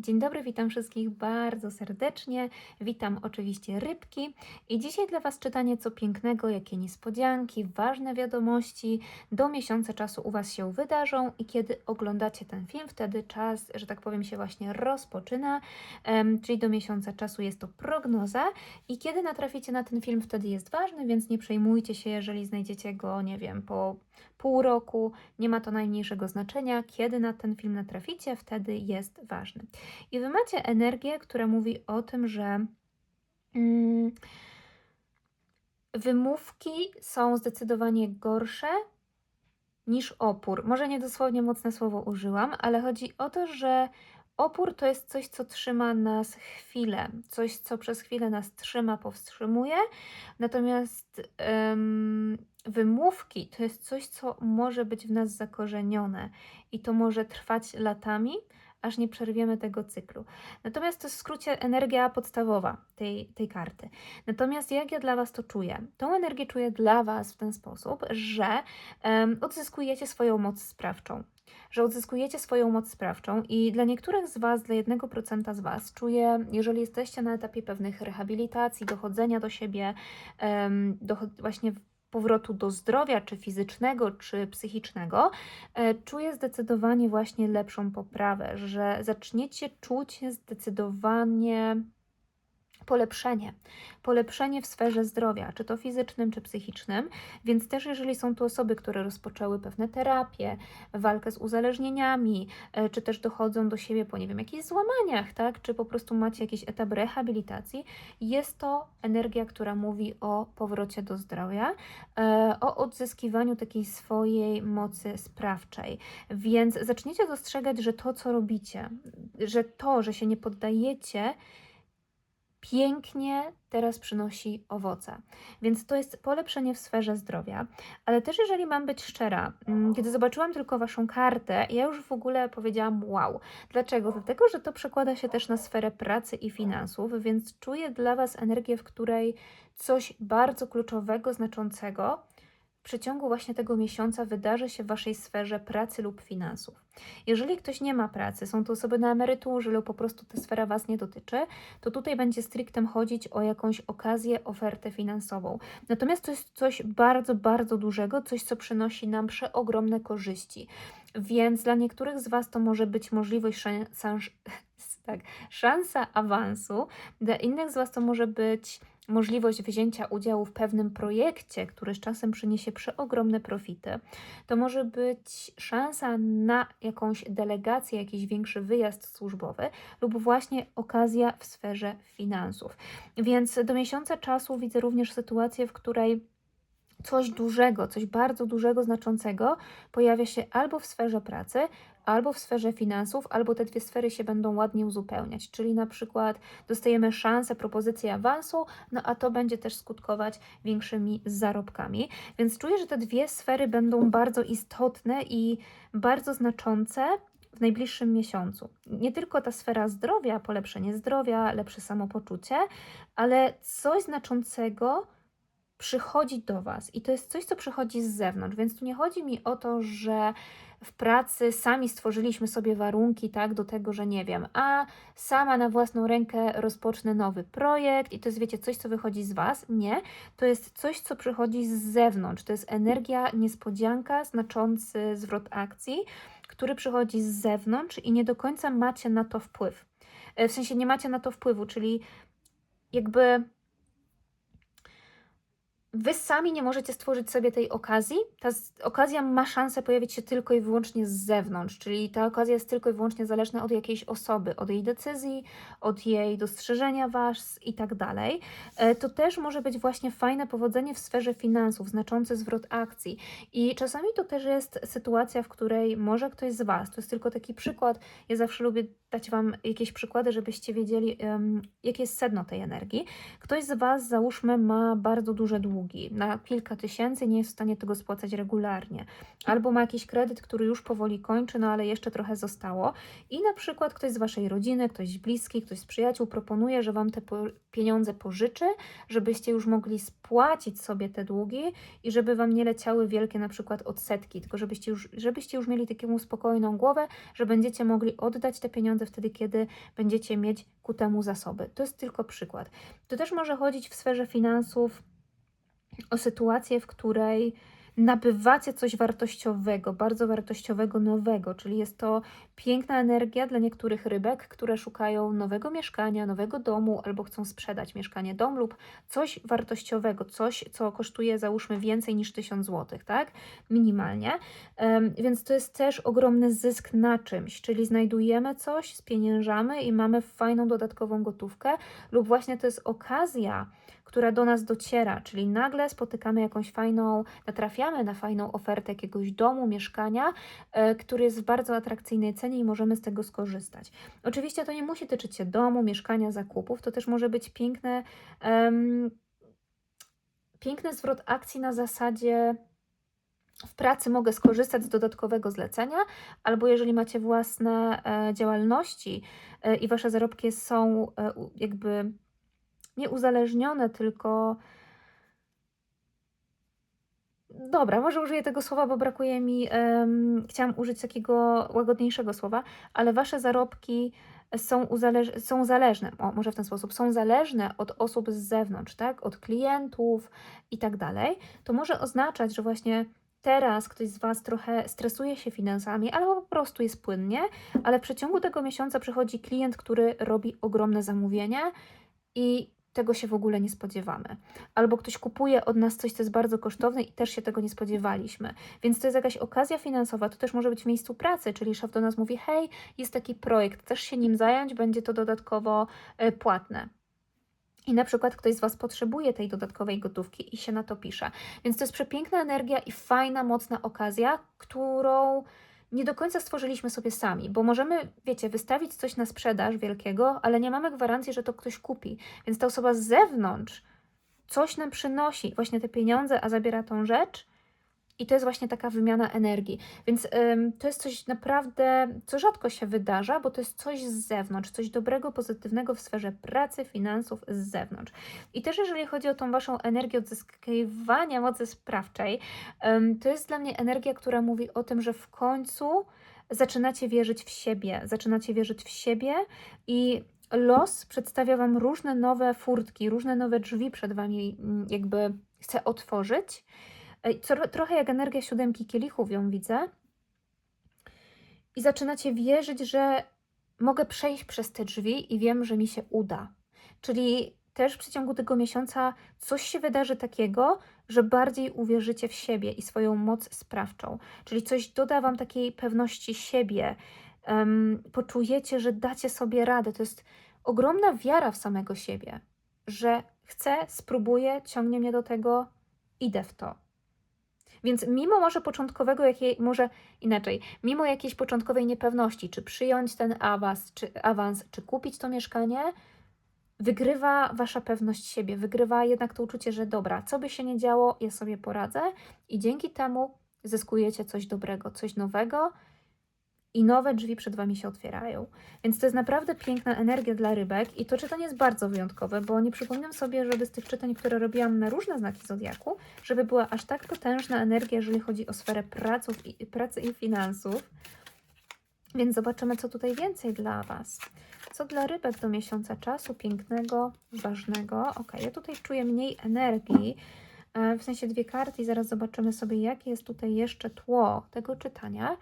Dzień dobry, witam wszystkich bardzo serdecznie. Witam oczywiście rybki. I dzisiaj dla Was czytanie co pięknego, jakie niespodzianki, ważne wiadomości do miesiąca czasu u Was się wydarzą. I kiedy oglądacie ten film, wtedy czas, że tak powiem, się właśnie rozpoczyna. Czyli do miesiąca czasu jest to prognoza. I kiedy natraficie na ten film, wtedy jest ważny, więc nie przejmujcie się, jeżeli znajdziecie go, nie wiem, po pół roku. Nie ma to najmniejszego znaczenia. Kiedy na ten film natraficie, wtedy jest ważny. I wy macie energię, która mówi o tym, że mm, wymówki są zdecydowanie gorsze niż opór. Może nie dosłownie mocne słowo użyłam, ale chodzi o to, że opór to jest coś, co trzyma nas chwilę, coś, co przez chwilę nas trzyma, powstrzymuje. Natomiast em, wymówki to jest coś, co może być w nas zakorzenione i to może trwać latami aż nie przerwiemy tego cyklu. Natomiast to jest w skrócie energia podstawowa tej, tej karty. Natomiast jak ja dla Was to czuję? Tą energię czuję dla Was w ten sposób, że em, odzyskujecie swoją moc sprawczą. Że odzyskujecie swoją moc sprawczą, i dla niektórych z Was, dla 1% z Was, czuję, jeżeli jesteście na etapie pewnych rehabilitacji, dochodzenia do siebie, em, docho- właśnie powrotu do zdrowia, czy fizycznego, czy psychicznego, e, czuję zdecydowanie właśnie lepszą poprawę, że zaczniecie czuć zdecydowanie polepszenie. Polepszenie w sferze zdrowia, czy to fizycznym, czy psychicznym. Więc też, jeżeli są tu osoby, które rozpoczęły pewne terapie, walkę z uzależnieniami, e, czy też dochodzą do siebie po, nie wiem, jakichś złamaniach, tak, czy po prostu macie jakiś etap rehabilitacji, jest to energia, która mówi o powrocie do zdrowia, e, o odzyskiwaniu takiej swojej mocy sprawczej. Więc zaczniecie dostrzegać, że to, co robicie, że to, że się nie poddajecie, pięknie teraz przynosi owoce. Więc to jest polepszenie w sferze zdrowia. Ale też, jeżeli mam być szczera, mm, kiedy zobaczyłam tylko Waszą kartę, ja już w ogóle powiedziałam wow. Dlaczego? Dlatego, że to przekłada się też na sferę pracy i finansów, więc czuję dla Was energię, w której coś bardzo kluczowego, znaczącego przeciągu właśnie tego miesiąca wydarzy się w Waszej sferze pracy lub finansów. Jeżeli ktoś nie ma pracy, są to osoby na emeryturze lub po prostu ta sfera Was nie dotyczy, to tutaj będzie strictem chodzić o jakąś okazję, ofertę finansową. Natomiast to jest coś bardzo, bardzo dużego, coś, co przynosi nam przeogromne korzyści. Więc dla niektórych z Was to może być możliwość szans, tak, szansa awansu, dla innych z Was to może być możliwość wzięcia udziału w pewnym projekcie, który z czasem przyniesie przeogromne profity. To może być szansa na jakąś delegację, jakiś większy wyjazd służbowy lub właśnie okazja w sferze finansów. Więc do miesiąca czasu widzę również sytuację, w której coś dużego, coś bardzo dużego, znaczącego pojawia się albo w sferze pracy, albo w sferze finansów, albo te dwie sfery się będą ładnie uzupełniać. Czyli na przykład dostajemy szansę, propozycję awansu, no a to będzie też skutkować większymi zarobkami. Więc czuję, że te dwie sfery będą bardzo istotne i bardzo znaczące w najbliższym miesiącu. Nie tylko ta sfera zdrowia, polepszenie zdrowia, lepsze samopoczucie, ale coś znaczącego przychodzi do Was i to jest coś, co przychodzi z zewnątrz, więc tu nie chodzi mi o to, że w pracy sami stworzyliśmy sobie warunki, tak, do tego, że nie wiem, a sama na własną rękę rozpocznę nowy projekt i to jest, wiecie, coś, co wychodzi z Was. Nie, to jest coś, co przychodzi z zewnątrz, to jest energia, niespodzianka, znaczący zwrot akcji, który przychodzi z zewnątrz i nie do końca macie na to wpływ. E, W sensie nie macie na to wpływu, czyli jakby Wy sami nie możecie stworzyć sobie tej okazji. Ta okazja ma szansę pojawić się tylko i wyłącznie z zewnątrz, czyli ta okazja jest tylko i wyłącznie zależna od jakiejś osoby, od jej decyzji, od jej dostrzeżenia Was i tak dalej. E, To też może być właśnie fajne powodzenie w sferze finansów, znaczący zwrot akcji. I czasami to też jest sytuacja, w której może ktoś z Was, to jest tylko taki przykład, ja zawsze lubię dać Wam jakieś przykłady, żebyście wiedzieli, jakie jest sedno tej energii. Ktoś z Was, załóżmy, ma bardzo duże długi, na kilka tysięcy, nie jest w stanie tego spłacać regularnie. Albo ma jakiś kredyt, który już powoli kończy, no ale jeszcze trochę zostało. I na przykład ktoś z Waszej rodziny, ktoś bliski, ktoś z przyjaciół proponuje, że Wam te pieniądze pożyczy, żebyście już mogli spłacić sobie te długi i żeby Wam nie leciały wielkie na przykład odsetki, tylko żebyście już, żebyście już mieli taką spokojną głowę, że będziecie mogli oddać te pieniądze pieniądze wtedy, kiedy będziecie mieć ku temu zasoby. To jest tylko przykład. To też może chodzić w sferze finansów o sytuację, w której nabywacie coś wartościowego, bardzo wartościowego, nowego, czyli jest to piękna energia dla niektórych rybek, które szukają nowego mieszkania, nowego domu albo chcą sprzedać mieszkanie, dom lub coś wartościowego, coś, co kosztuje załóżmy więcej niż 1000 zł, tak? Minimalnie. Um, więc to jest też ogromny zysk na czymś, czyli znajdujemy coś, spieniężamy i mamy fajną dodatkową gotówkę lub właśnie to jest okazja, która do nas dociera, czyli nagle spotykamy jakąś fajną, natrafiamy na fajną ofertę jakiegoś domu, mieszkania, e, który jest w bardzo atrakcyjnej cenie i możemy z tego skorzystać. Oczywiście to nie musi tyczyć się domu, mieszkania, zakupów, to też może być piękne, um, piękny zwrot akcji na zasadzie w pracy mogę skorzystać z dodatkowego zlecenia, albo jeżeli macie własne e, działalności e, i wasze zarobki są e, jakby nie uzależnione, tylko. Dobra, może użyję tego słowa, bo brakuje mi. Um, chciałam użyć takiego łagodniejszego słowa, ale wasze zarobki są, są zależne, o, może w ten sposób, są zależne od osób z zewnątrz, tak? Od klientów i tak dalej. To może oznaczać, że właśnie teraz ktoś z Was trochę stresuje się finansami, albo po prostu jest płynnie, ale w przeciągu tego miesiąca przychodzi klient, który robi ogromne zamówienie i tego się w ogóle nie spodziewamy. Albo ktoś kupuje od nas coś, co jest bardzo kosztowne i też się tego nie spodziewaliśmy. Więc to jest jakaś okazja finansowa, to też może być w miejscu pracy, czyli szef do nas mówi: Hej, jest taki projekt, chcesz się nim zająć, będzie to dodatkowo e, płatne. I na przykład ktoś z Was potrzebuje tej dodatkowej gotówki i się na to pisze. Więc to jest przepiękna energia i fajna, mocna okazja, którą nie do końca stworzyliśmy sobie sami, bo możemy, wiecie, wystawić coś na sprzedaż wielkiego, ale nie mamy gwarancji, że to ktoś kupi. Więc ta osoba z zewnątrz coś nam przynosi, właśnie te pieniądze, a zabiera tą rzecz i to jest właśnie taka wymiana energii. Więc ym, to jest coś naprawdę, co rzadko się wydarza, bo to jest coś z zewnątrz, coś dobrego, pozytywnego w sferze pracy, finansów z zewnątrz. I też jeżeli chodzi o tą Waszą energię odzyskiwania mocy sprawczej, ym, to jest dla mnie energia, która mówi o tym, że w końcu zaczynacie wierzyć w siebie, zaczynacie wierzyć w siebie i los przedstawia Wam różne nowe furtki, różne nowe drzwi przed Wami, mm, jakby chce otworzyć. Co, trochę jak energia siódemki kielichów ją widzę. I zaczynacie wierzyć, że mogę przejść przez te drzwi i wiem, że mi się uda. Czyli też w przeciągu tego miesiąca coś się wydarzy takiego, że bardziej uwierzycie w siebie i swoją moc sprawczą. Czyli coś doda Wam takiej pewności siebie. Um, poczujecie, że dacie sobie radę. To jest ogromna wiara w samego siebie, że chcę, spróbuję, ciągnie mnie do tego, idę w to. Więc mimo może początkowego, jakiej, może inaczej, mimo jakiejś początkowej niepewności, czy przyjąć ten awans, czy, awans, czy kupić to mieszkanie, wygrywa wasza pewność siebie, wygrywa jednak to uczucie, że dobra, co by się nie działo, ja sobie poradzę i dzięki temu zyskujecie coś dobrego, coś nowego, i nowe drzwi przed Wami się otwierają. Więc to jest naprawdę piękna energia dla rybek i to czytanie jest bardzo wyjątkowe, bo nie przypominam sobie, żeby z tych czytań, które robiłam na różne znaki Zodiaku, żeby była aż tak potężna energia, jeżeli chodzi o sferę praców i, pracy i finansów. Więc zobaczymy, co tutaj więcej dla Was. Co dla rybek do miesiąca czasu pięknego, ważnego. Ok, ja tutaj czuję mniej energii, e, w sensie dwie karty i zaraz zobaczymy sobie, jakie jest tutaj jeszcze tło tego czytania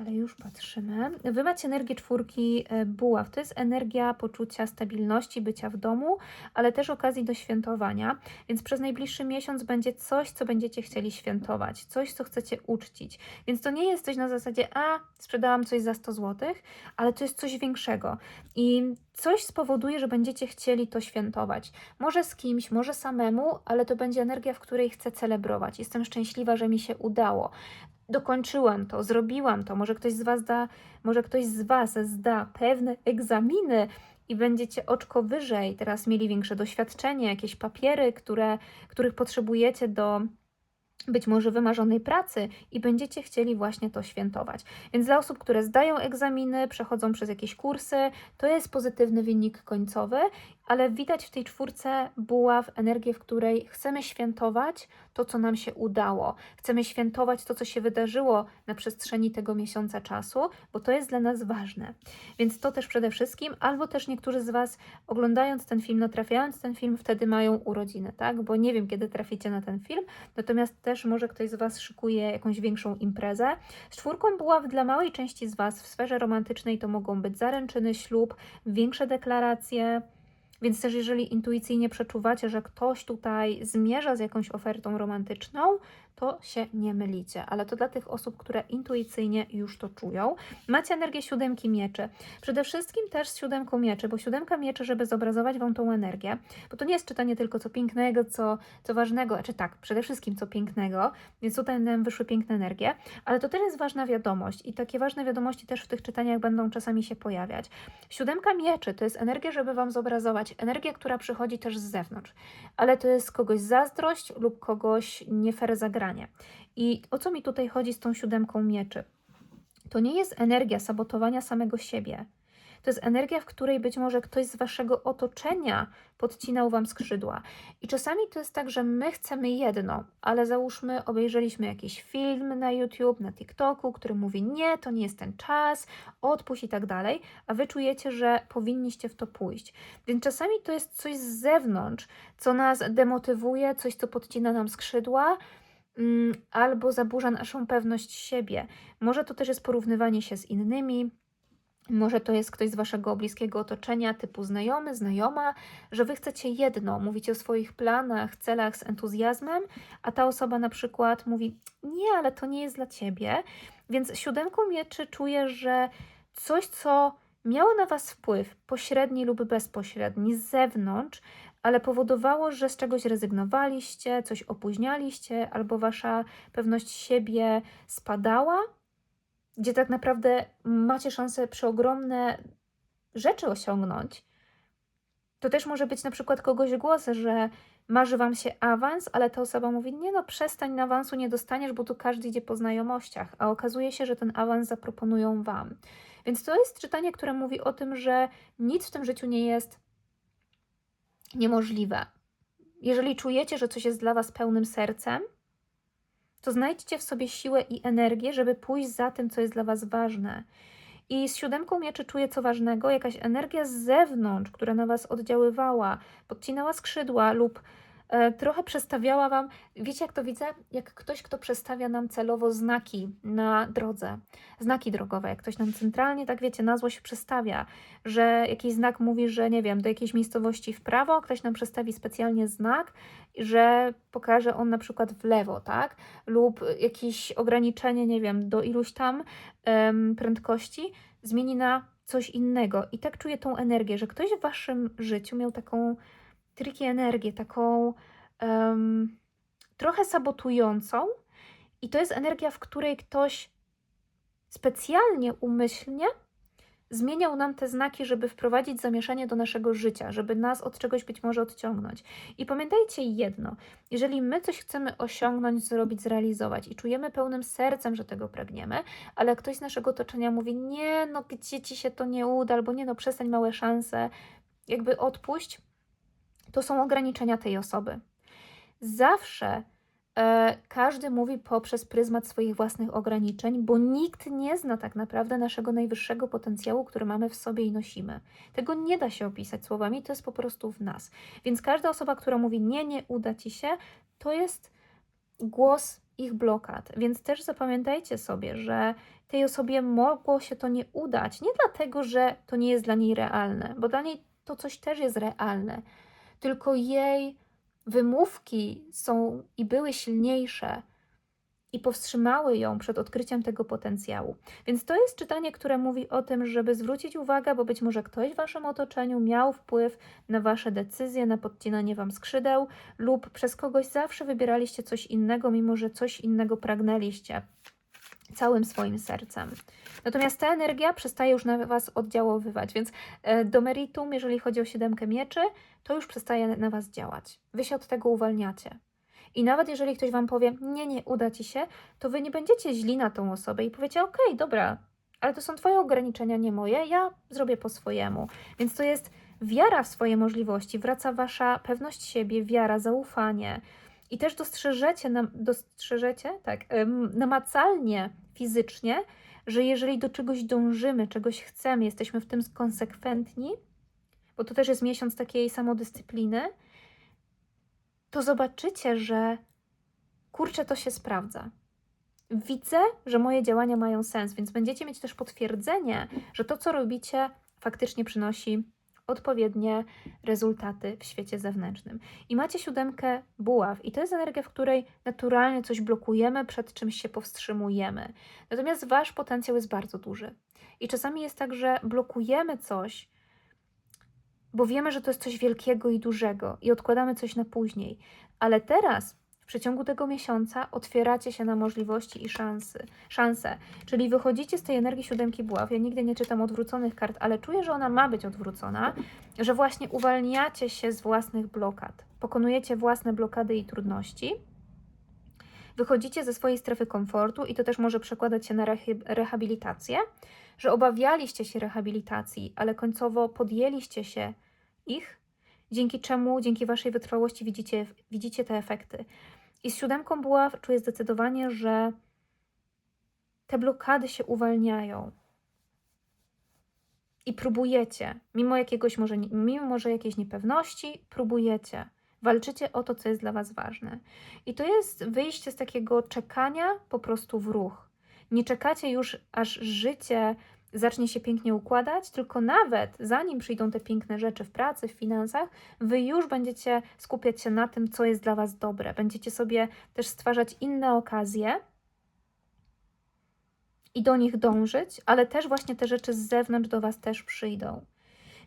ale już patrzymy. Wy macie energię czwórki e, buław. To jest energia poczucia stabilności, bycia w domu, ale też okazji do świętowania. Więc przez najbliższy miesiąc będzie coś, co będziecie chcieli świętować, coś, co chcecie uczcić. Więc to nie jest coś na zasadzie, a sprzedałam coś za 100 zł, ale to jest coś większego. I coś spowoduje, że będziecie chcieli to świętować. Może z kimś, może samemu, ale to będzie energia, w której chcę celebrować. Jestem szczęśliwa, że mi się udało dokończyłam to, zrobiłam to, może ktoś z Was da, może ktoś z Was zda pewne egzaminy i będziecie oczko wyżej, teraz mieli większe doświadczenie, jakieś papiery, które, których potrzebujecie do być może wymarzonej pracy i będziecie chcieli właśnie to świętować. Więc dla osób, które zdają egzaminy, przechodzą przez jakieś kursy, to jest pozytywny wynik końcowy, ale widać w tej czwórce buław energię, w której chcemy świętować to, co nam się udało. Chcemy świętować to, co się wydarzyło na przestrzeni tego miesiąca czasu, bo to jest dla nas ważne. Więc to też przede wszystkim, albo też niektórzy z Was oglądając ten film, no trafiając ten film, wtedy mają urodziny, tak? Bo nie wiem, kiedy traficie na ten film, natomiast też może ktoś z Was szykuje jakąś większą imprezę. Z czwórką buław dla małej części z Was w sferze romantycznej to mogą być zaręczyny, ślub, większe deklaracje. Więc też jeżeli intuicyjnie przeczuwacie, że ktoś tutaj zmierza z jakąś ofertą romantyczną, to się nie mylicie, ale to dla tych osób, które intuicyjnie już to czują. Macie energię siódemki mieczy. Przede wszystkim też z siódemką mieczy, bo siódemka mieczy, żeby zobrazować Wam tą energię, bo to nie jest czytanie tylko co pięknego, co, co ważnego, czy tak, przede wszystkim co pięknego, więc tutaj nam wyszły piękne energie, ale to też jest ważna wiadomość i takie ważne wiadomości też w tych czytaniach będą czasami się pojawiać. Siódemka mieczy to jest energia, żeby Wam zobrazować, energia, która przychodzi też z zewnątrz, ale to jest kogoś zazdrość lub kogoś nie fair zagranie. I o co mi tutaj chodzi z tą siódemką mieczy? To nie jest energia sabotowania samego siebie. To jest energia, w której być może ktoś z waszego otoczenia podcinał wam skrzydła. I czasami to jest tak, że my chcemy jedno, ale załóżmy, obejrzeliśmy jakiś film na YouTube, na TikToku, który mówi: Nie, to nie jest ten czas, odpuść i tak dalej, a wy czujecie, że powinniście w to pójść. Więc czasami to jest coś z zewnątrz, co nas demotywuje, coś, co podcina nam skrzydła albo zaburza naszą pewność siebie. Może to też jest porównywanie się z innymi. Może to jest ktoś z waszego bliskiego otoczenia, typu znajomy, znajoma, że wy chcecie jedno, mówicie o swoich planach, celach z entuzjazmem, a ta osoba na przykład mówi: Nie, ale to nie jest dla ciebie. Więc siódemką mieczy czuję, że coś, co miało na was wpływ, pośredni lub bezpośredni, z zewnątrz, ale powodowało, że z czegoś rezygnowaliście, coś opóźnialiście, albo wasza pewność siebie spadała, gdzie tak naprawdę macie szansę przeogromne rzeczy osiągnąć. To też może być na przykład kogoś głos, że marzy wam się awans, ale ta osoba mówi: Nie, no, przestań, na awansu nie dostaniesz, bo tu każdy idzie po znajomościach, a okazuje się, że ten awans zaproponują wam. Więc to jest czytanie, które mówi o tym, że nic w tym życiu nie jest niemożliwe. Jeżeli czujecie, że coś jest dla Was pełnym sercem, to znajdźcie w sobie siłę i energię, żeby pójść za tym, co jest dla Was ważne. I z siódemką mieczy czuję co ważnego, jakaś energia z zewnątrz, która na Was oddziaływała, podcinała skrzydła lub trochę przestawiała Wam, wiecie jak to widzę? Jak ktoś, kto przestawia nam celowo znaki na drodze, znaki drogowe, jak ktoś nam centralnie, tak wiecie, na złość przestawia, że jakiś znak mówi, że nie wiem, do jakiejś miejscowości w prawo, ktoś nam przestawi specjalnie znak, że pokaże on na przykład w lewo, tak? Lub jakieś ograniczenie, nie wiem, do iluś tam prędkości zmieni na coś innego. I tak czuję tą energię, że ktoś w Waszym życiu miał taką triki energię, taką um, trochę sabotującą, i to jest energia, w której ktoś specjalnie, umyślnie zmieniał nam te znaki, żeby wprowadzić zamieszanie do naszego życia, żeby nas od czegoś być może odciągnąć. I pamiętajcie jedno: jeżeli my coś chcemy osiągnąć, zrobić, zrealizować i czujemy pełnym sercem, że tego pragniemy, ale ktoś z naszego otoczenia mówi: Nie, no gdzie ci się to nie uda, albo nie, no przestań małe szanse, jakby odpuść, to są ograniczenia tej osoby. Zawsze e, każdy mówi poprzez pryzmat swoich własnych ograniczeń, bo nikt nie zna tak naprawdę naszego najwyższego potencjału, który mamy w sobie i nosimy. Tego nie da się opisać słowami, to jest po prostu w nas. Więc każda osoba, która mówi nie, nie uda ci się, to jest głos ich blokad. Więc też zapamiętajcie sobie, że tej osobie mogło się to nie udać. Nie dlatego, że to nie jest dla niej realne, bo dla niej to coś też jest realne tylko jej wymówki są i były silniejsze i powstrzymały ją przed odkryciem tego potencjału. Więc to jest czytanie, które mówi o tym, żeby zwrócić uwagę, bo być może ktoś w waszym otoczeniu miał wpływ na wasze decyzje, na podcinanie wam skrzydeł, lub przez kogoś zawsze wybieraliście coś innego, mimo że coś innego pragnęliście całym swoim sercem. Natomiast ta energia przestaje już na Was oddziaływać, więc e, do meritum, jeżeli chodzi o siódemkę mieczy, to już przestaje na Was działać. Wy się od tego uwalniacie. I nawet jeżeli ktoś Wam powie, nie, nie, uda Ci się, to Wy nie będziecie źli na tą osobę i powiecie, okej, okay, dobra, ale to są Twoje ograniczenia, nie moje, ja zrobię po swojemu. Więc to jest wiara w swoje możliwości, wraca wasza pewność siebie, wiara, zaufanie. I też dostrzeżecie, dostrzeżecie tak, namacalnie, fizycznie, że jeżeli do czegoś dążymy, czegoś chcemy, jesteśmy w tym konsekwentni, bo to też jest miesiąc takiej samodyscypliny, to zobaczycie, że kurczę, to się sprawdza. Widzę, że moje działania mają sens, więc będziecie mieć też potwierdzenie, że to, co robicie, faktycznie przynosi odpowiednie rezultaty w świecie zewnętrznym. I macie siódemkę buław, i to jest energia, w której naturalnie coś blokujemy, przed czymś się powstrzymujemy. Natomiast wasz potencjał jest bardzo duży. I czasami jest tak, że blokujemy coś, bo wiemy, że to jest coś wielkiego i dużego, i odkładamy coś na później. Ale teraz, przeciągu tego miesiąca, otwieracie się na możliwości i szansy, szanse. Czyli wychodzicie z tej energii siódemki buław. Ja nigdy nie czytam odwróconych kart, ale czuję, że ona ma być odwrócona, że właśnie uwalniacie się z własnych blokad, pokonujecie własne blokady i trudności. Wychodzicie ze swojej strefy komfortu i to też może przekładać się na rehabilitację, że obawialiście się rehabilitacji, ale końcowo podjęliście się ich, dzięki czemu, dzięki Waszej wytrwałości widzicie, widzicie te efekty. I z siódemką buław czuję zdecydowanie, że te blokady się uwalniają. I próbujecie, mimo jakiegoś może, mimo może jakiejś niepewności, próbujecie. Walczycie o to, co jest dla Was ważne. I to jest wyjście z takiego czekania po prostu w ruch. Nie czekacie już, aż życie zacznie się pięknie układać, tylko nawet zanim przyjdą te piękne rzeczy w pracy, w finansach, wy już będziecie skupiać się na tym, co jest dla Was dobre. Będziecie sobie też stwarzać inne okazje i do nich dążyć, ale też właśnie te rzeczy z zewnątrz do Was też przyjdą.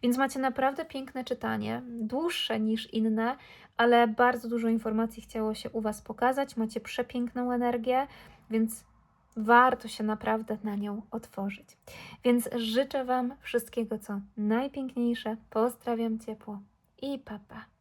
Więc macie naprawdę piękne czytanie, dłuższe niż inne, ale bardzo dużo informacji chciało się u Was pokazać. Macie przepiękną energię, więc warto się naprawdę na nią otworzyć. Więc życzę Wam wszystkiego, co najpiękniejsze. Pozdrawiam ciepło i papa. Pa.